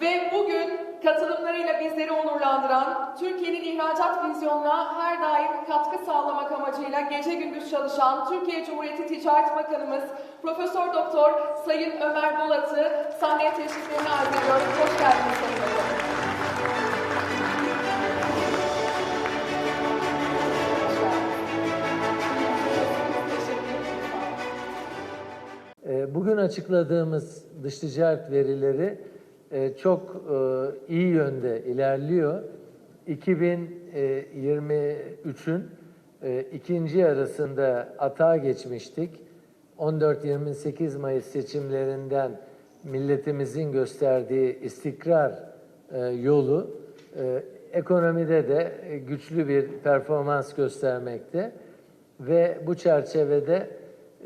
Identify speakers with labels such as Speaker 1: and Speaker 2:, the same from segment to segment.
Speaker 1: Ve bugün katılımlarıyla bizleri onurlandıran, Türkiye'nin ihracat vizyonuna her daim katkı sağlamak amacıyla gece gündüz çalışan Türkiye Cumhuriyeti Ticaret Bakanımız Profesör Doktor Sayın Ömer Bolat'ı sahneye teşriflerini arz ediyorum. Hoş geldiniz Sayın Bakanım.
Speaker 2: E, Bugün açıkladığımız dış ticaret verileri e, çok e, iyi yönde ilerliyor. 2023'ün e, ikinci yarısında atağa geçmiştik. 14-28 Mayıs seçimlerinden milletimizin gösterdiği istikrar e, yolu e, ekonomide de e, güçlü bir performans göstermekte ve bu çerçevede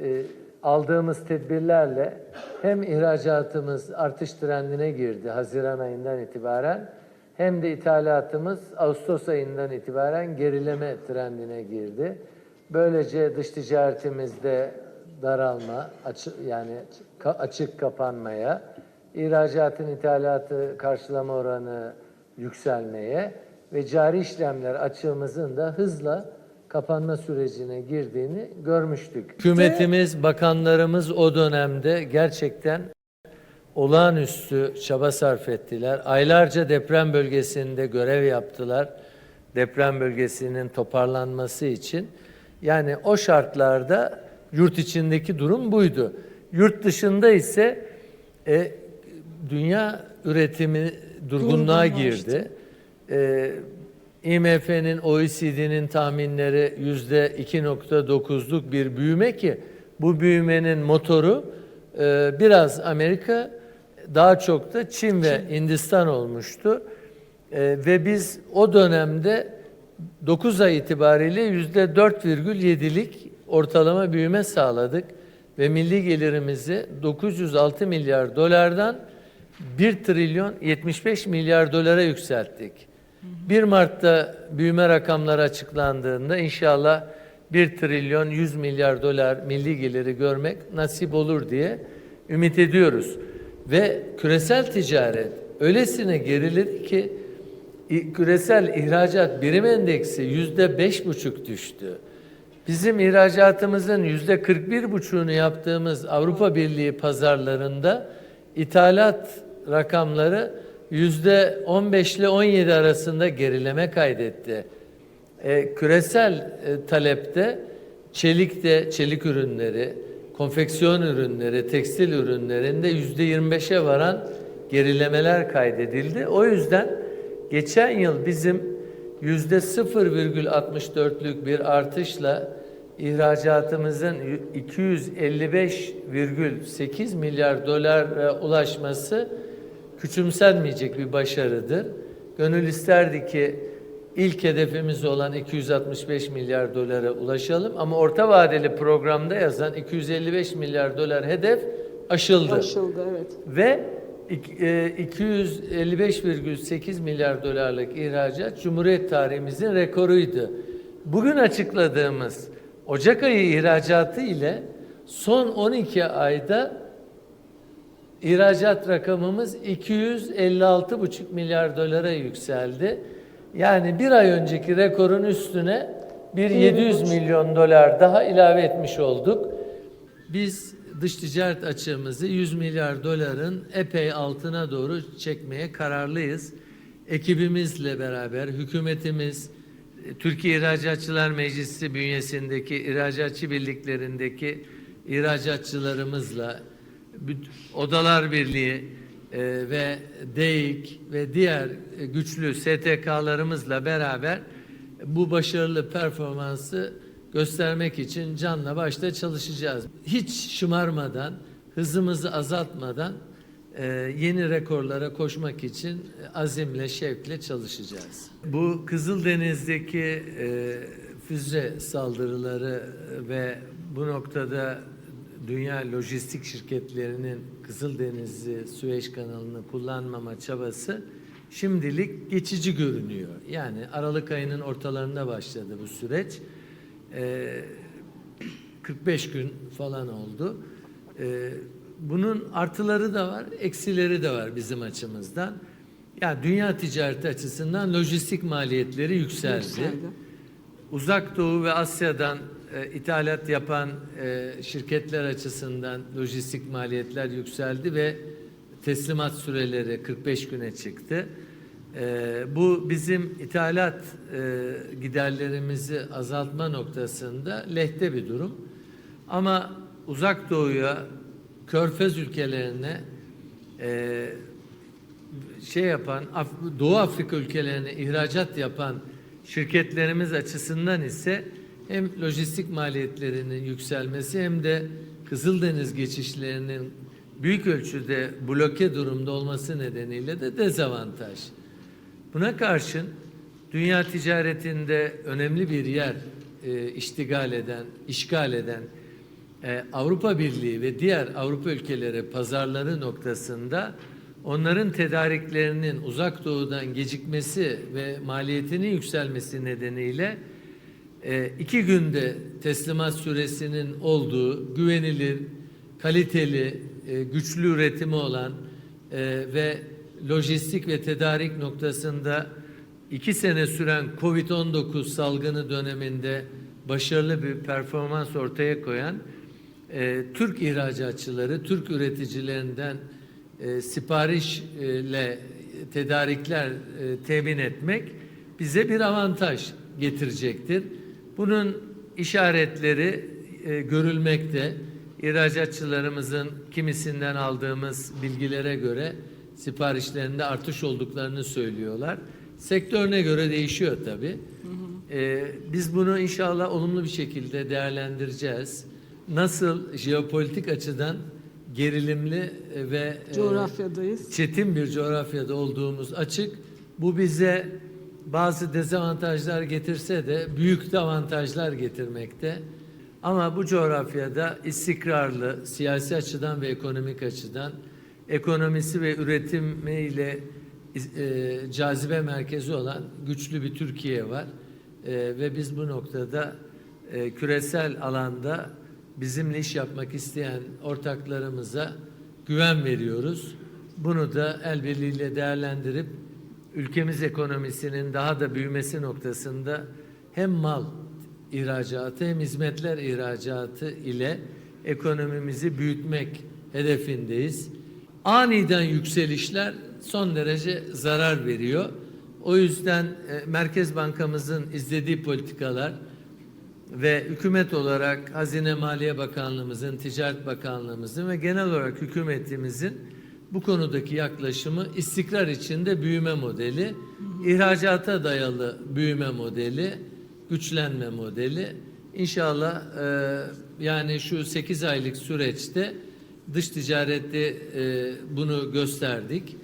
Speaker 2: e, aldığımız tedbirlerle hem ihracatımız artış trendine girdi Haziran ayından itibaren hem de ithalatımız Ağustos ayından itibaren gerileme trendine girdi. Böylece dış ticaretimizde daralma, açı, yani açık kapanmaya, ihracatın ithalatı karşılama oranı yükselmeye ve cari işlemler açığımızın da hızla kapanma sürecine girdiğini görmüştük. Hükümetimiz, bakanlarımız o dönemde gerçekten olağanüstü çaba sarf ettiler. Aylarca deprem bölgesinde görev yaptılar. Deprem bölgesinin toparlanması için. Yani o şartlarda yurt içindeki durum buydu. Yurt dışında ise e, dünya üretimi durgunluğa girdi. E, IMF'nin, OECD'nin tahminleri yüzde 2.9'luk bir büyüme ki bu büyümenin motoru e, biraz Amerika, daha çok da Çin ve Hindistan olmuştu. E, ve biz o dönemde 9 ay itibariyle yüzde 4,7'lik ortalama büyüme sağladık ve milli gelirimizi 906 milyar dolardan 1 trilyon 75 milyar dolara yükselttik. 1 Mart'ta büyüme rakamları açıklandığında inşallah 1 trilyon 100 milyar dolar milli geliri görmek nasip olur diye ümit ediyoruz. Ve küresel ticaret öylesine geriledi ki küresel ihracat birim endeksi yüzde beş buçuk düştü. Bizim ihracatımızın yüzde 41 buçuğunu yaptığımız Avrupa Birliği pazarlarında ithalat rakamları yüzde 15 ile 17 arasında gerileme kaydetti. E, küresel e, talepte çelikte, çelik ürünleri, konfeksiyon ürünleri, tekstil ürünlerinde yüzde 25'e varan gerilemeler kaydedildi. O yüzden geçen yıl bizim yüzde 0,64'lük bir artışla ihracatımızın 255,8 milyar dolara ulaşması küçümsenmeyecek bir başarıdır. Gönül isterdi ki ilk hedefimiz olan 265 milyar dolara ulaşalım ama orta vadeli programda yazan 255 milyar dolar hedef aşıldı.
Speaker 1: Aşıldı evet.
Speaker 2: Ve ik- e, 255,8 milyar dolarlık ihracat Cumhuriyet tarihimizin rekoruydu. Bugün açıkladığımız Ocak ayı ihracatı ile son 12 ayda İhracat rakamımız 256,5 milyar dolara yükseldi. Yani bir ay önceki rekorun üstüne bir 700 milyon dolar daha ilave etmiş olduk. Biz dış ticaret açığımızı 100 milyar doların epey altına doğru çekmeye kararlıyız. Ekibimizle beraber hükümetimiz, Türkiye İhracatçılar Meclisi bünyesindeki ihracatçı birliklerindeki ihracatçılarımızla Odalar Birliği e, ve DEİK ve diğer e, güçlü STK'larımızla beraber bu başarılı performansı göstermek için canla başla çalışacağız. Hiç şımarmadan, hızımızı azaltmadan e, yeni rekorlara koşmak için azimle, şevkle çalışacağız. Bu Kızıldeniz'deki e, füze saldırıları ve bu noktada dünya lojistik şirketlerinin Kızıldeniz'i, Süveyş kanalını kullanmama çabası şimdilik geçici görünüyor. Yani Aralık ayının ortalarında başladı bu süreç. Ee, 45 gün falan oldu. Ee, bunun artıları da var, eksileri de var bizim açımızdan. Yani dünya ticareti açısından lojistik maliyetleri yükseldi.
Speaker 3: Yükseldi.
Speaker 2: Uzak Doğu ve Asya'dan e, ithalat yapan e, şirketler açısından lojistik maliyetler yükseldi ve teslimat süreleri 45 güne çıktı. E, bu bizim ithalat e, giderlerimizi azaltma noktasında lehte bir durum. Ama Uzak Doğu'ya, Körfez ülkelerine şey yapan Doğu Afrika ülkelerine ihracat yapan şirketlerimiz açısından ise hem lojistik maliyetlerinin yükselmesi hem de Kızıldeniz geçişlerinin büyük ölçüde bloke durumda olması nedeniyle de dezavantaj. Buna karşın dünya ticaretinde önemli bir yer e, iştigal eden, işgal eden e, Avrupa Birliği ve diğer Avrupa ülkeleri pazarları noktasında onların tedariklerinin uzak doğudan gecikmesi ve maliyetinin yükselmesi nedeniyle e, iki günde teslimat süresinin olduğu güvenilir, kaliteli, e, güçlü üretimi olan e, ve lojistik ve tedarik noktasında iki sene süren Covid-19 salgını döneminde başarılı bir performans ortaya koyan e, Türk ihracatçıları, Türk üreticilerinden e, siparişle tedarikler e, temin etmek bize bir avantaj getirecektir. Bunun işaretleri e, görülmekte. İhracatçılarımızın kimisinden aldığımız bilgilere göre siparişlerinde artış olduklarını söylüyorlar. Sektörüne göre değişiyor tabii. E, biz bunu inşallah olumlu bir şekilde değerlendireceğiz. Nasıl jeopolitik açıdan gerilimli ve e,
Speaker 3: Coğrafyadayız.
Speaker 2: çetin bir coğrafyada olduğumuz açık. Bu bize bazı dezavantajlar getirse de büyük de avantajlar getirmekte. Ama bu coğrafyada istikrarlı, siyasi açıdan ve ekonomik açıdan ekonomisi ve üretimiyle e, cazibe merkezi olan güçlü bir Türkiye var. E, ve biz bu noktada e, küresel alanda bizimle iş yapmak isteyen ortaklarımıza güven veriyoruz. Bunu da el birliğiyle değerlendirip ülkemiz ekonomisinin daha da büyümesi noktasında hem mal ihracatı hem hizmetler ihracatı ile ekonomimizi büyütmek hedefindeyiz. Aniden yükselişler son derece zarar veriyor. O yüzden e, Merkez Bankamızın izlediği politikalar ve hükümet olarak Hazine Maliye Bakanlığımızın, Ticaret Bakanlığımızın ve genel olarak hükümetimizin bu konudaki yaklaşımı istikrar içinde büyüme modeli, ihracata dayalı büyüme modeli, güçlenme modeli. İnşallah e, yani şu 8 aylık süreçte dış ticarette e, bunu gösterdik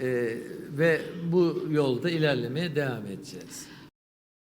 Speaker 2: e, ve bu yolda ilerlemeye devam edeceğiz.